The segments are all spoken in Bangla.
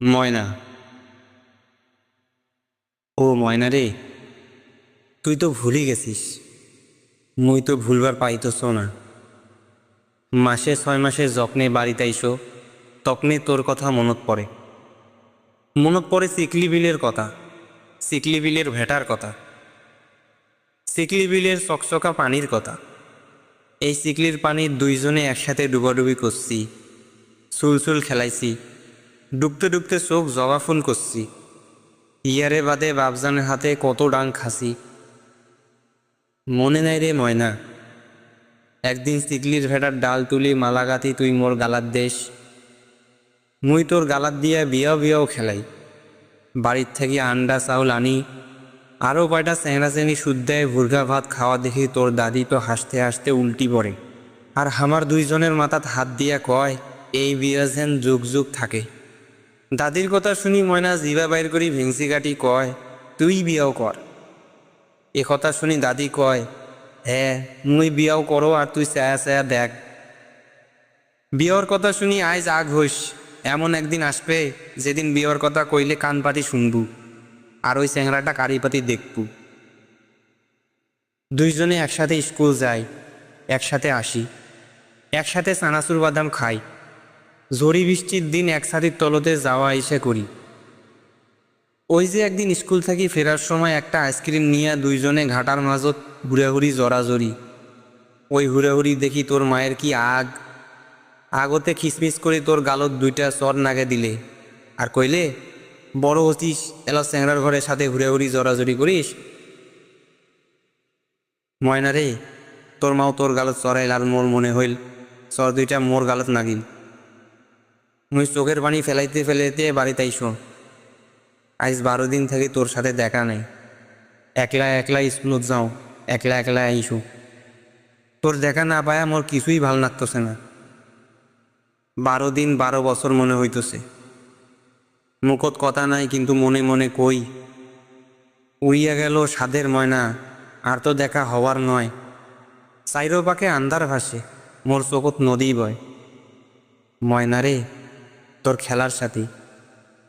ময়না। ও ময়না রে, তুই তো ভুলি গেছিস। মুই তো ভুলবার পাইতছ না। মাসে ছয় মাসে যখনে বাড়িতে আইসো, তখনে তোর কথা মনত পড়ে। মনত পড়ে সিকলি বিলের কথা, সিকলি বিলের ভেটার কথা, সিকলি বিলের চকচকা পানির কথা। এই সিকলির পানি দুইজনে একসাথে ডুবাডুবি করছি সুলসুল খেলাইছি ডুবতে ডুবতে চোখ জবা ফুল করছি ইয়ারে বাদে বাবজানের হাতে কত ডাং খাসি মনে নাই রে ময়না একদিন সিকলির ভেটার ডাল তুলি মালাগাতি তুই মোর গালার দেশ। মুই তোর গালার দিয়া বিয়াও বিয়াও খেলাই। বাড়ির থেকে আন্ডা চাউল আনি আরও কয়টা চেংড়া চেনি শুদ্ধায় ভুর্গা ভাত খাওয়া দেখি তোর দাদি তো হাসতে হাসতে উল্টি পড়ে আর আমার দুইজনের মাথাত হাত দিয়া কয়, এই বিয়া যেন যুগ যুগ থাকে। দাদির কথা শুনি ময়না জিভা বাইর করি ভেংসি কাটি কয়, তুই বিয়াও কর এ কথা শুনি দাদি কয় হ্যাঁ মুই বিয়াও করো আর তুই ছায়া ছায়া দেখ। বিয়ার কথা শুনি আইজ আগ হইস এমন একদিন আসবে যেদিন বিয়ার কথা কইলে কান পাতি শুনবু আর ওই চ্যাংরাটা কারি পাতি দেখবু। দুইজনে একসাথে স্কুল যাই একসাথে আসি, একসাথে চানাচুর বাদাম খাই ঝড়ি বৃষ্টির দিন একসাথে তলতে যাওয়া এসে করি। ওই যে একদিন স্কুল থেকে ফেরার সময় একটা আইসক্রিম নিয়ে দুইজনে ঘাটার মাঝত হুড়াহুড়ি জড়াজড়ি। ওই হুড়াহুড়ি দেখি তোর মায়ের কি আগ। আগতে খিসমিস করে তোর গালত দুইটা চর নাগে দিলে। আর কইলে, বড় হচ্ছিস এলা স্যাংরার ঘরের সাথে হুড়াহুড়ি জড়াজড়ি করিস? ময়না রে, তোর মাও তোর গালত চড়াইল আর মোর মনে হইল, চর দুইটা মোর গালত নাগিল। মুই চোখের পানি ফেলাইতে ফেলাইতে বাড়িতে আইসো। আজ বারো দিন থেকে তোর সাথে দেখা নাই। একলা একলা স্কুলত যাও, একলা একলা আইসো। তোর দেখা না পায়া মোর কিছুই ভালো লাগতেছে না। বারো দিন বারো বছর মনে হইতেছে। মুখত কথা নাই, কিন্তু মনে মনে কই উড়িয়া গেল সাদের ময়না, আর তো দেখা হওয়ার নয়। চাইরো পাকে আন্দার ভাসে, মোর চোখত নদী বয়। ময়না রে তোর খেলার সাথী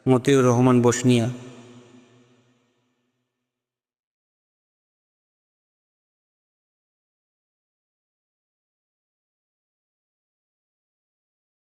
মতিউর রহমান বসনিয়া।